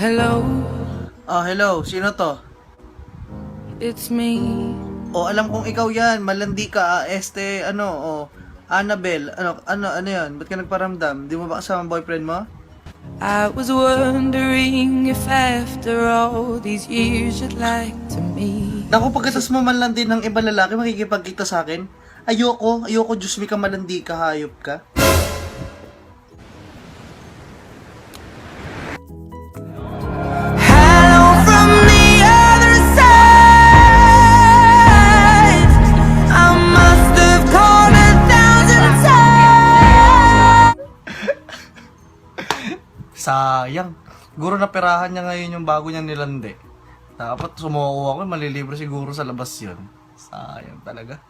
Hello, Oh, hello. Sino to? it's me. Oh, alam kong ikaw yan. Malandi ka. ah, Este, ano, oh. Annabel. Ano, ano, ano yan? Ba't ka nagparamdam? Di mo ba kasama ang boyfriend mo? I was wondering if after all these years you'd like to meet. Naku, pagkatas mo malandi ng ibang lalaki, makikipagkita sa akin? Ayoko, ayoko, Diyos me ka malandi ka, hayop ka. Sayang. Siguro napirahan niya ngayon yung bago niyang nilandi. Dapat sumuko ako, malilibre siguro sa labas yun. Sayang talaga.